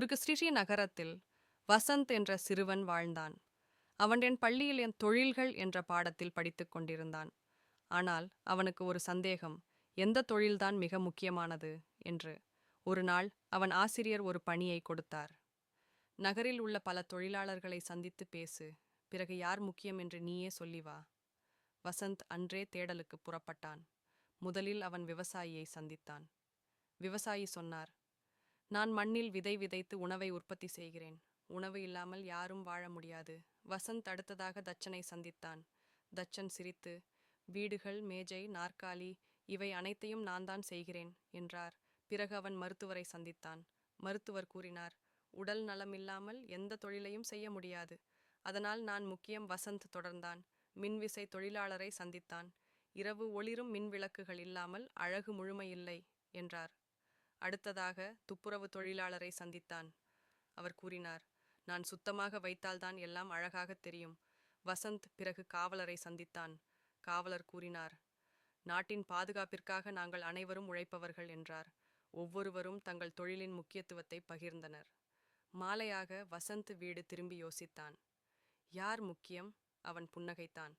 ஒரு கிறிஸ்டிய நகரத்தில் வசந்த் என்ற சிறுவன் வாழ்ந்தான். அவன் என் பள்ளியில் என் தொழில்கள் என்ற பாடத்தில் படித்துக் கொண்டிருந்தான். ஆனால் அவனுக்கு ஒரு சந்தேகம் எந்த தொழில்தான் மிக முக்கியமானது? என்று. ஒரு நாள் அவன் ஆசிரியர் ஒரு பணியை கொடுத்தார். நகரில் உள்ள பல தொழிலாளர்களை சந்தித்து பேசு பிறகு யார் முக்கியம் என்று நீயே சொல்லி வா. வசந்த் அன்றே தேடலுக்கு புறப்பட்டான். முதலில் அவன் விவசாயியை சந்தித்தான். விவசாயி சொன்னார் நான் மண்ணில் விதை விதைத்து உணவை உற்பத்தி செய்கிறேன். உணவு இல்லாமல் யாரும் வாழ முடியாது. வசந்த் அடுத்ததாக தச்சனை சந்தித்தான். தச்சன் சிரித்து வீடுகள் மேஜை நாற்காலி இவை அனைத்தையும் நான் தான் செய்கிறேன் என்றார். பிறகு அவன் மருத்துவரை சந்தித்தான். மருத்துவர் கூறினார் உடல் நலமில்லாமல் எந்த தொழிலையும் செய்ய முடியாது. அதனால் நான் முக்கியம் வசந்த் தொடர்ந்தான். மின்விசை தொழிலாளரை சந்தித்தான். இரவு ஒளிரும் மின் விளக்குகள் இல்லாமல் அழகு முழுமையில்லை என்றார். அடுத்ததாக துப்புரவு தொழிலாளரை சந்தித்தான். அவர் கூறினார் நான் சுத்தமாக வைத்தால்தான் எல்லாம் அழகாகத் தெரியும் வசந்த் பிறகு காவலரை சந்தித்தான். காவலர் கூறினார் நாட்டின் பாதுகாப்பிற்காக நாங்கள் அனைவரும் உழைப்பவர்கள் என்றார். ஒவ்வொருவரும் தங்கள் தொழிலின் முக்கியத்துவத்தை பகிர்ந்தனர். மாலையாக வசந்த் வீடு திரும்பி யோசித்தான். யார் முக்கியம் அவன் புன்னகைத்தான்.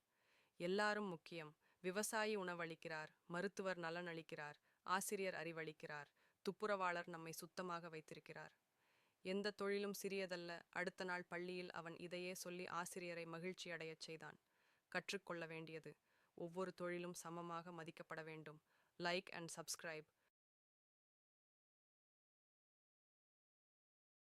எல்லாரும் முக்கியம். விவசாயி உணவளிக்கிறார். மருத்துவர் நலன் அளிக்கிறார் ஆசிரியர் அறிவளிக்கிறார். துப்புரவாளர் நம்மை சுத்தமாக வைத்திருக்கிறார். எந்த தொழிலும் சிறியதல்ல. அடுத்த நாள் பள்ளியில் அவன் இதையே சொல்லி ஆசிரியரை மகிழ்ச்சி அடையச் செய்தான். கற்றுக்கொள்ள வேண்டியது. ஒவ்வொரு தொழிலும் சமமாக மதிக்கப்பட வேண்டும். Like and subscribe